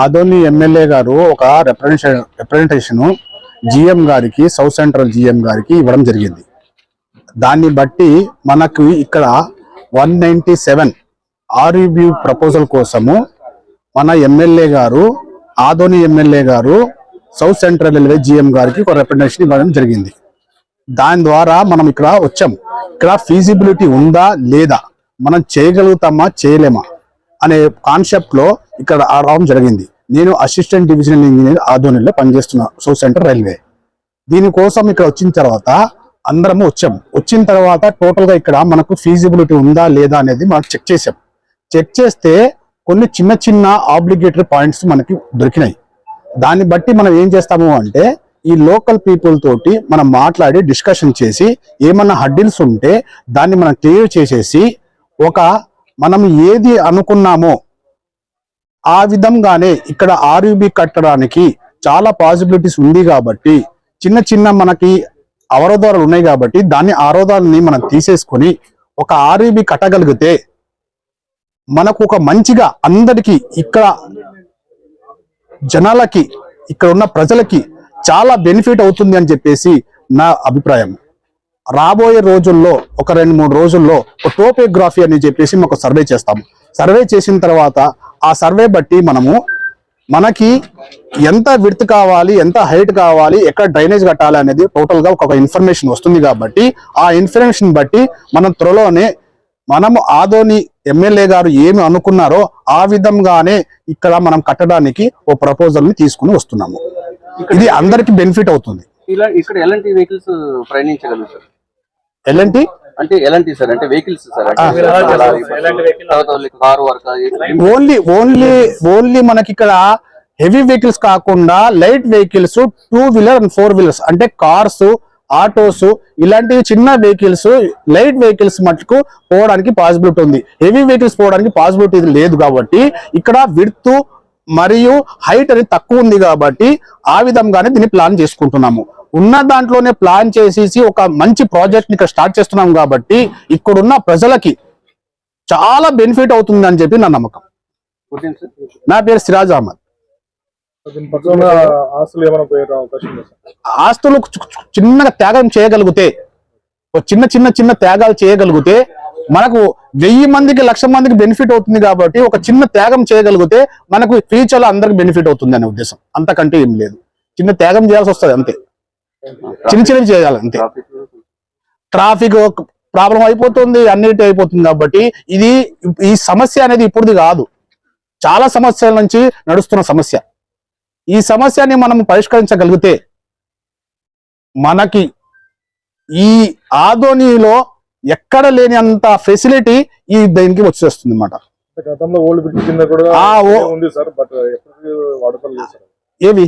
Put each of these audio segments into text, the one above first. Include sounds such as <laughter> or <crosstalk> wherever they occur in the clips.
Adoni MLA గారు ఒక representation representation GM గారికి సౌత్ సెంట్రల్ జిఎం గారికి ఇవ్వడం జరిగింది. దాన్ని బట్టి మనకు ఇక్కడ one ninety seven RU proposal కోసము మన ఎమ్మెల్యే గారు ఆదోని ఎమ్మెల్యే గారు సౌత్ సెంట్రల్ రైల్వే జిఎం గారికి ఒక రిప్రజెంటేషన్ ఇవ్వడం జరిగింది. దాని ద్వారా మనం ఇక్కడ వచ్చాం. ఇక్కడ ఫీజిబిలిటీ ఉందా లేదా? మనం చేయగలుగుతామా చేయలేమా? అనే కాన్సెప్ట్లో ఇక్కడ రావడం జరిగింది. నేను అసిస్టెంట్ డివిజనల్ ఇంజనీర్ ఆధ్వర్యంలో పనిచేస్తున్నా సౌత్ సెంటర్ రైల్వే దీనికోసం ఇక్కడ వచ్చిన తర్వాత అందరము వచ్చాం వచ్చిన తర్వాత టోటల్గా ఇక్కడ మనకు ఫీజిబిలిటీ ఉందా లేదా అనేది మనం చెక్ చేసాం చెక్ చేస్తే కొన్ని చిన్న చిన్న ఆబ్లిగేటరీ పాయింట్స్ మనకి దొరికినాయి. దాన్ని బట్టి మనం ఏం చేస్తాము అంటే ఈ లోకల్ పీపుల్ తోటి మనం మాట్లాడి డిస్కషన్ చేసి ఏమన్నా హడ్డిల్స్ ఉంటే దాన్ని మనం క్లియర్ చేసేసి ఒక మనం ఏది అనుకున్నామో ఆ విధంగానే ఇక్కడ ఆర్యుబి కట్టడానికి చాలా పాసిబిలిటీస్ ఉంది కాబట్టి చిన్న చిన్న మనకి అవరోధాలు ఉన్నాయి కాబట్టి దాన్ని ఆరోధాలని మనం తీసేసుకొని ఒక ఆర్యుబి కట్టగలిగితే మనకు ఒక మంచిగా అందరికీ ఇక్కడ జనాలకి ఇక్కడ ఉన్న ప్రజలకి చాలా బెనిఫిట్ అవుతుంది అని చెప్పేసి నా అభిప్రాయం. రాబోయే రోజుల్లో ఒక రెండు మూడు రోజుల్లో ఒక టోపోగ్రఫీ అని చెప్పేసి మేము ఒక సర్వే చేస్తాము సర్వే చేసిన తర్వాత ఆ సర్వే బట్టి మనము మనకి ఎంత విడ్త్ కావాలి ఎంత హైట్ కావాలి ఎక్కడ డ్రైనేజ్ కట్టాలి అనేది టోటల్గా ఒక ఇన్ఫర్మేషన్ వస్తుంది కాబట్టి ఆ ఇన్ఫర్మేషన్ బట్టి మనం త్వరలోనే మనము ఆదోని ఎమ్మెల్యే గారు ఏమి అనుకున్నారో ఆ విధంగానే ఇక్కడ మనం కట్టడానికి ఓ ప్రపోజల్ని తీసుకుని వస్తున్నాము. ఇది అందరికి బెనిఫిట్ అవుతుంది. ఇలా ఇక్కడ ఎలాంటి వెహికల్స్ ప్రయాణించగలుగుతారు. ఎలాంటి అంటే ఎలాంటి సార్ అంటే vehicles sir. Car only only only మనకి ఇక్కడ హెవీ వెహికల్స్ కాకుండా light vehicles two wheeler and four wheelers అంటే కార్స్ ఆటోస్ ఇలాంటి చిన్న వెహికల్స్ లైట్ వెహికల్స్ మటుకు పోవడానికి పాసిబిలిటీ ఉంది. హెవీ వెహికల్స్ పోవడానికి పాసిబిలిటీ లేదు కాబట్టి ఇక్కడ విడ్త్ మరియు హైట్ అనేది తక్కువ ఉంది కాబట్టి ఆ విధంగానే దీన్ని ప్లాన్ చేసుకుంటున్నాము. ఉన్న దాంట్లోనే ప్లాన్ చేసేసి ఒక మంచి ప్రాజెక్ట్ని ఇక్కడ స్టార్ట్ చేస్తున్నాం కాబట్టి ఇక్కడున్న ప్రజలకి చాలా బెనిఫిట్ అవుతుంది అని చెప్పి నా నమ్మకం. నా పేరు సిరాజ్ అహ్మద్. ఆస్తులు చిన్నగా త్యాగం చేయగలిగితే చిన్న చిన్న చిన్న త్యాగాలు చేయగలిగితే మనకు వెయ్యి మందికి లక్ష మందికి బెనిఫిట్ అవుతుంది కాబట్టి ఒక చిన్న త్యాగం చేయగలిగితే మనకు ఫ్యూచర్లో అందరికి బెనిఫిట్ అవుతుంది అనే ఉద్దేశం. అంతకంటే ఏం లేదు. చిన్న త్యాగం చేయాల్సి వస్తుంది అంతే. చిన్న చిన్నవి చేయాలి అంతే. ట్రాఫిక్ ప్రాబ్లం అయిపోతుంది అన్నిటి అయిపోతుంది కాబట్టి ఇది ఈ సమస్య అనేది ఇప్పుడుది కాదు. చాలా సమస్యల నుంచి నడుస్తున్న సమస్య. ఈ సమస్యని మనం పరిష్కరించగలిగితే మనకి ఈ ఆదోనిలో ఎక్కడ లేని అంత ఫెసిలిటీ ఈ దీనికి వచ్చేస్తుంది అన్నమాట అంటే గతంలో ఓల్డ్ బ్రిడ్జ్ కింద కూడా ఆ, ఓ- ఉంది సార్ బట్ ఎప్పటికీ వాడతారు లేదు సార్. ఏవి?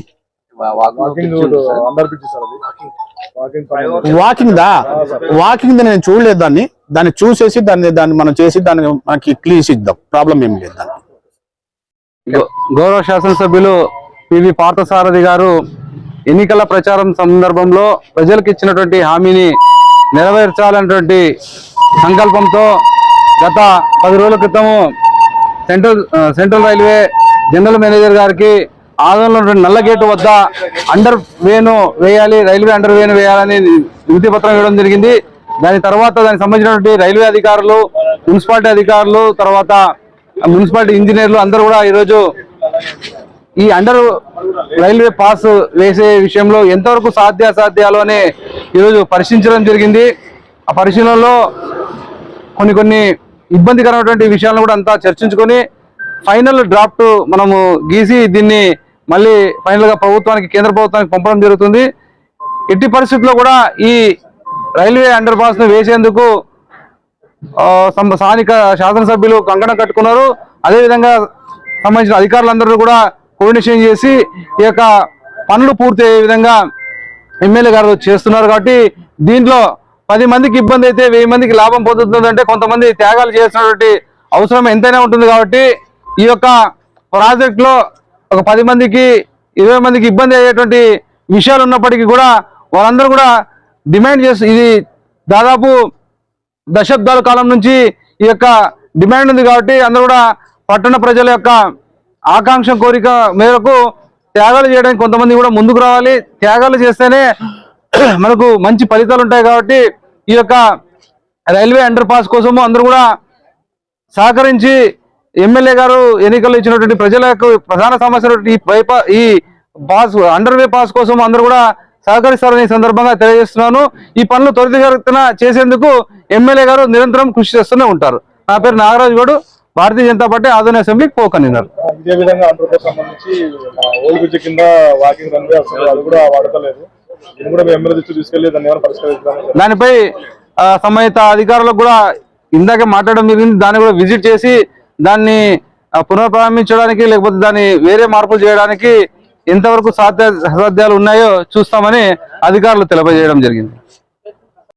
వాకింగ్ దా? వాకింగ్ నేను చూడలేదు దాన్ని. దాన్ని చూసేసి దాన్ని దాన్ని మనం చేసి దాన్ని మనకి క్లీస్ ఇద్దాం ప్రాబ్లం ఏం లేదు దాన్ని గౌ- గౌరవ శాసనసభ్యులు పివి పార్థసారథి గారు ఎన్నికల ప్రచారం సందర్భంలో ప్రజలకు ఇచ్చినటువంటి హామీని నెరవేర్చాలన్నటువంటి సంకల్పంతో గత పది రోజుల క్రితము central central railway general manager గారికి ఆదంలో నల్ల గేటు వద్ద అండర్ వేను వేయాలి రైల్వే అండర్ వేను వేయాలని వినతి పత్రం ఇవ్వడం జరిగింది. దాని తర్వాత దానికి సంబంధించినటువంటి రైల్వే అధికారులు మున్సిపాలిటీ అధికారులు తర్వాత మున్సిపాలిటీ ఇంజనీర్లు అందరూ కూడా ఈరోజు ఈ అండర్ రైల్వే పాస్ వేసే విషయంలో ఎంతవరకు సాధ్యాసాధ్యాలు అని ఈరోజు పరిశీలించడం జరిగింది. ఆ పరిశీలనలో కొన్ని కొన్ని ఇబ్బందికరమైనటువంటి విషయాలను కూడా అంతా చర్చించుకొని ఫైనల్ డ్రాఫ్ట్ మనము గీసి దీన్ని మళ్ళీ ఫైనల్గా ప్రభుత్వానికి కేంద్ర ప్రభుత్వానికి పంపడం జరుగుతుంది. ఎట్టి పరిస్థితుల్లో కూడా ఈ రైల్వే అండర్ పాస్ను వేసేందుకు సం- స్థానిక శాసనసభ్యులు కంకణం కట్టుకున్నారు. అదేవిధంగా సంబంధించిన అధికారులందరూ కూడా కోఆర్డినేషన్ చేసి ఈ యొక్క పనులు పూర్తి అయ్యే విధంగా ఎమ్మెల్యే గారు చేస్తున్నారు కాబట్టి దీంట్లో పది మందికి ఇబ్బంది అయితే వెయ్యి మందికి లాభం పొందుతుందంటే కొంతమంది త్యాగాలు చేసినటువంటి అవసరం ఎంతైనా ఉంటుంది కాబట్టి ఈ యొక్క ప్రాజెక్ట్లో ఒక పది మందికి ఇరవై మందికి ఇబ్బంది అయ్యేటువంటి విషయాలు ఉన్నప్పటికీ కూడా వాళ్ళందరూ కూడా డిమాండ్ చేస్తూ ఇది దాదాపు దశాబ్దాల కాలం నుంచి ఈ యొక్క డిమాండ్ ఉంది కాబట్టి అందరూ కూడా పట్టణ ప్రజల యొక్క ఆకాంక్ష కోరిక మేరకు త్యాగాలు చేయడానికి కొంతమంది కూడా ముందుకు రావాలి. త్యాగాలు చేస్తేనే <clears throat> మనకు మంచి ఫలితాలు ఉంటాయి కాబట్టి ఈ యొక్క రైల్వే అండర్ పాస్ కోసము అందరూ కూడా సహకరించి ఎమ్మెల్యే గారు ఎన్నికల్లో ఇచ్చినటువంటి ప్రజలకు ప్రధాన సమస్య ఈ బైపా- ఈ పాస్ అండర్ వే పాస్ కోసం అందరూ కూడా సహకరిస్తారని సందర్భంగా తెలియజేస్తున్నాను. ఈ పనులు త్వరితగతిన చేసేందుకు ఎమ్మెల్యే గారు నిరంతరం కృషి చేస్తూనే ఉంటారు. నా పేరు నాగరాజు గౌడ్ భారతీయ జనతా పార్టీ ఆధునిక అసెంబ్లీ కో కన్వీనర్ ఇదే విధంగా ఆంధ్రప్రదేశ్ సంబంధించి ఓల్డ్ బ్రిడ్జ్ కింద వాకింగ్ రన్వే వస్తుంది అది కూడా వాడతలేదు. దీన్ని కూడా మేము ఎమ్మెల్యే దృష్టి తీసుకెళ్ళి దాన్ని ఏమైనా దానిపై సంబంధిత అధికారులకు కూడా ఇందాకే మాట్లాడడం జరిగింది. దాన్ని కూడా విజిట్ చేసి దాన్ని పునఃప్రారంభించడానికి లేకపోతే దాన్ని వేరే మార్పులు చేయడానికి ఎంతవరకు సాధ్య సాధ్యాలు ఉన్నాయో చూస్తామని అధికారులు తెలియజేయడం జరిగింది.